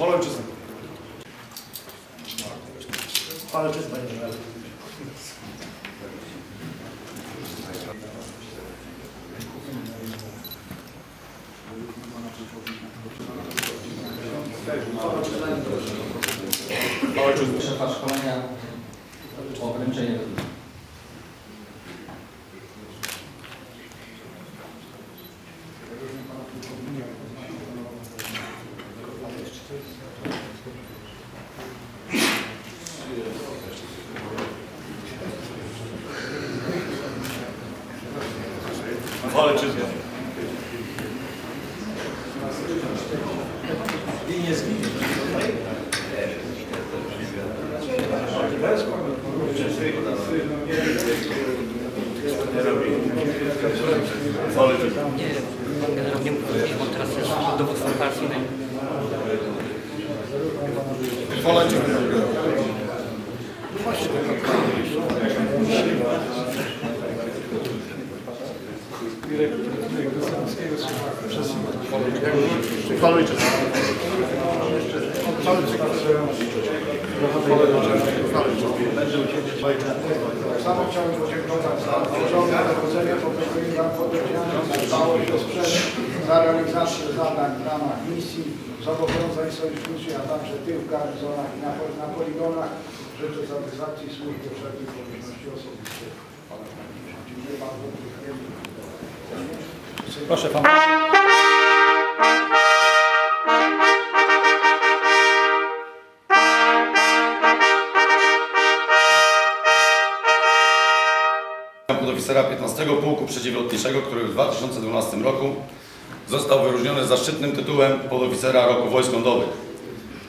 Chwała ojczyzny. Chwała ojczyzny, panie generale. Chwała ojczyzny. Szefa szkolenia o wręczenie medalu. Chwała ojczyzny. Chwała ojczyzny. Nie, pan generał nie mógł powiedzieć, bo. Tak samo chciałem podziękować za porządne dochodzenie Wam podejrzanych za za realizację zadań w ramach misji, zobowiązań sojuszniczych, a także tych w garnizonach i na, na poligonach, życzę satysfakcji służb do wszelkich okoliczności osobistych. Dziękuję bardzo. Proszę pan. podoficera 15 Pułku Przeciwlotniczego, który w 2012 roku został wyróżniony zaszczytnym tytułem podoficera roku wojsk lądowych.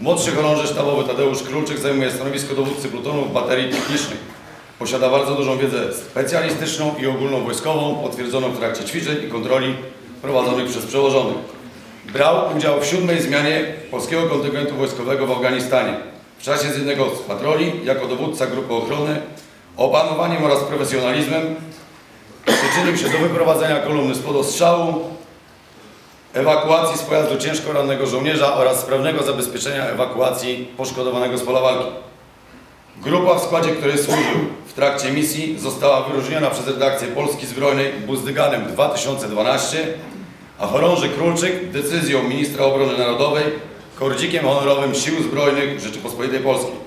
Młodszy chorąży sztabowy Tadeusz Królczyk zajmuje stanowisko dowódcy plutonu w baterii technicznych. Posiada bardzo dużą wiedzę specjalistyczną i ogólnowojskową, potwierdzoną w trakcie ćwiczeń i kontroli prowadzonych przez przełożonych. Brał udział w siódmej zmianie polskiego kontyngentu wojskowego w Afganistanie. W czasie z jednego z patroli, jako dowódca grupy ochrony, opanowaniem oraz profesjonalizmem przyczynił się do wyprowadzenia kolumny spod ostrzału, ewakuacji z pojazdu ciężko rannego żołnierza oraz sprawnego zabezpieczenia ewakuacji poszkodowanego z pola walki. Grupa, w składzie której służył trakcie misji, została wyróżniona przez redakcję Polski Zbrojnej Buzdyganem 2012, a chorąży Królczyk decyzją ministra obrony narodowej kordzikiem honorowym Sił Zbrojnych Rzeczypospolitej Polskiej.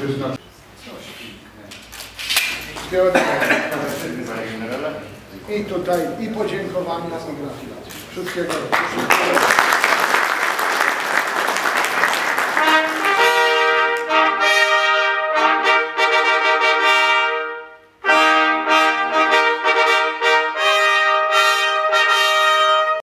Wszystkiego. I tutaj i podziękowania i gratulacje. Wszystkiego dobrego.